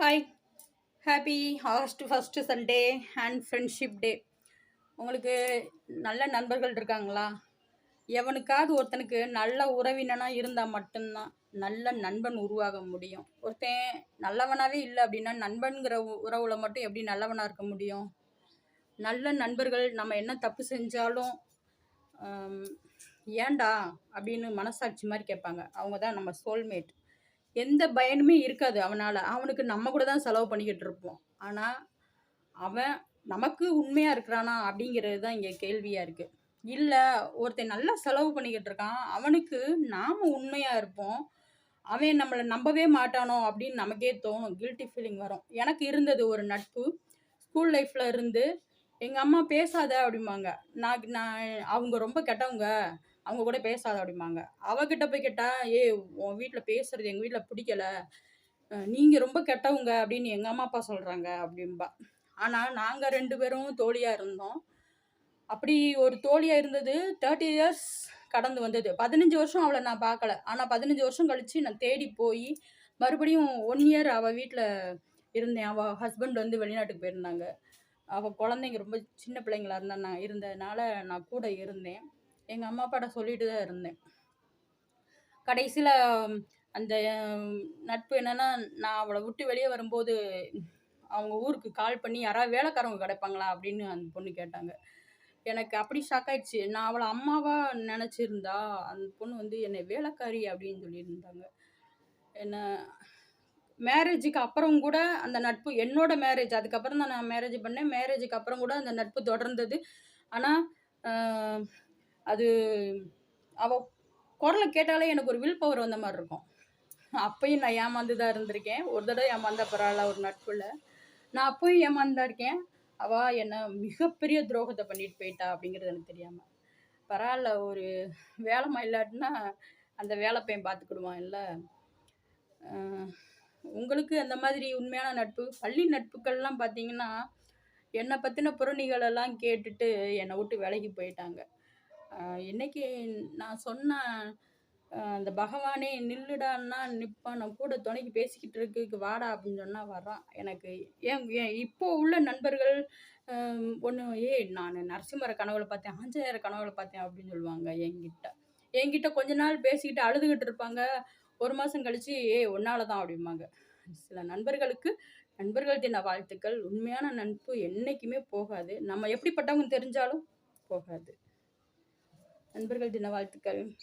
Hi happy August first Sunday and friendship day உங்களுக்கு நல்ல நண்பர்கள் இருக்காங்களா? எவனுக்காவது ஒருத்தனுக்கு நல்ல உறவினனாக இருந்தால் மட்டும்தான் நல்ல நண்பன் உருவாக முடியும். ஒருத்தன் நல்லவனாகவே இல்லை அப்படின்னா நண்பன்கிற உறவில் உறவுல மட்டும் எப்படி நல்லவனாக இருக்க முடியும்? நல்ல நண்பர்கள் நம்ம என்ன தப்பு செஞ்சாலும் ஏண்டா அப்படின்னு மனசாட்சி மாதிரி கேட்பாங்க. அவங்க தான் நம்ம சோல்மேட் எந்த பயனுமே இருக்காது அவனால். அவனுக்கு நம்ம கூட தான் செலவு பண்ணிக்கிட்டு இருப்போம். ஆனால் அவன் நமக்கு உண்மையாக இருக்கிறானா அப்படிங்கிறது தான் இங்கே கேள்வியாக இருக்குது இல்லை ஒருத்தன் நல்லா செலவு பண்ணிக்கிட்டு இருக்கான். அவனுக்கு நாம் உண்மையாக இருப்போம். அவன் நம்மளை நம்பவே மாட்டானோ அப்படின்னு நமக்கே தோணும். கில்ட்டி ஃபீலிங் வரும். எனக்கு இருந்தது ஒரு நட்பு. ஸ்கூல் லைஃப்பில் இருந்து எங்கள் அம்மா பேசாத அப்படிம்பாங்க. நான் நான் அவங்க ரொம்ப கெட்டவங்க. அவங்க கூட பேசாத அப்படிம்பாங்க. அவகிட்ட போய் கேட்டால் ஏ உன் வீட்டில் பேசுறது எங்கள் வீட்டில் பிடிக்கல. நீங்கள் ரொம்ப கெட்டவங்க அப்படின்னு எங்கள் அம்மா அப்பா சொல்கிறாங்க அப்படின்பா ஆனால் நாங்கள் ரெண்டு பேரும் தோழியாக இருந்தோம். அப்படி ஒரு தோழியாக இருந்தது. தேர்ட்டி இயர்ஸ் கடந்து வந்தது. பதினஞ்சு வருஷம் அவளை நான் பார்க்கல ஆனால் பதினஞ்சு வருஷம் கழித்து நான் தேடி போய் மறுபடியும் ஒன் இயர் அவள் வீட்டில் இருந்தேன். அவள் ஹஸ்பண்ட் வந்து வெளிநாட்டுக்கு போயிருந்தாங்க. அவள் குழந்தைங்க ரொம்ப சின்ன பிள்ளைங்களா இருந்தா நான் இருந்ததுனால நான் கூட இருந்தேன். எங்கள் அம்மா அப்பாட்ட சொல்லிட்டு தான் இருந்தேன். கடைசியில் அந்த நட்பு என்னன்னா நான் அவளை விட்டு வெளியே வரும்போது அவங்க ஊருக்கு கால் பண்ணி யாராவது வேலைக்காரவங்க கிடைப்பாங்களா? அப்படின்னு அந்த பொண்ணு கேட்டாங்க. எனக்கு அப்படி ஷாக் ஆயிடுச்சு. நான் அவளை அம்மாவாக நினச்சிருந்தா அந்த பொண்ணு வந்து என்னை வேலைக்காரி அப்படின்னு சொல்லியிருந்தாங்க. என்ன மேரேஜுக்கு அப்புறம் கூட அந்த நட்பு என்னோட மேரேஜ் அதுக்கப்புறம் தான் நான் மேரேஜ் பண்ணேன். மேரேஜுக்கு அப்புறம் கூட அந்த நட்பு தொடர்ந்தது. ஆனால் அது அவள் குரலை கேட்டாலே எனக்கு ஒரு வில் பவர் வந்த மாதிரி இருக்கும். அப்பயும் நான் ஏமாந்து தான் இருந்திருக்கேன். ஒரு தடவை ஏமாந்த பரவாயில்ல ஒரு நட்புல. நான் அப்போயும் ஏமாந்தா இருக்கேன். அவள் என்னை மிகப்பெரிய துரோகத்தை பண்ணிட்டு போயிட்டா அப்படிங்கிறது எனக்கு தெரியாமல் பரவாயில்ல ஒரு வேலைமா இல்லாட்டினா அந்த வேலை பையன் பார்த்துக்கிடுவான் இல்லை? உங்களுக்கு அந்த மாதிரி உண்மையான நட்பு பள்ளி நட்புகள்லாம் பார்த்தீங்கன்னா என்னை பற்றின புறணிகளெல்லாம் கேட்டுட்டு என்னை விட்டு விலகி போயிட்டாங்க. ஆஹ் இன்னைக்கு நான் சொன்ன அந்த பகவானே நில்லுடான்னா நிற்பான் நான் கூட துணைக்கு பேசிக்கிட்டு இருக்கு வாடா அப்படின்னு சொன்னால் வர்றான். எனக்கு ஏன் ஏன் இப்போ உள்ள நண்பர்கள் ஒன்று ஏய் நான் நரசிம்மர கனவுல பார்த்தேன் ஆஞ்சநேயர கனவுல பார்த்தேன் அப்படின்னு சொல்லுவாங்க என்கிட்ட. என்கிட்ட கொஞ்ச நாள் பேசிக்கிட்டு அழுதுகிட்டு இருப்பாங்க. ஒரு மாதம் கழித்து ஏய் ஒன்னால தான் அப்படிம்பாங்க. சில நண்பர்களுக்கு நண்பர்கள் தின வாழ்த்துக்கள். உண்மையான நட்பு என்றைக்குமே போகாது. நம்ம எப்படிப்பட்டவங்க தெரிஞ்சாலும் போகாது. நண்பர்கள் தின வாழ்த்துக்கள்.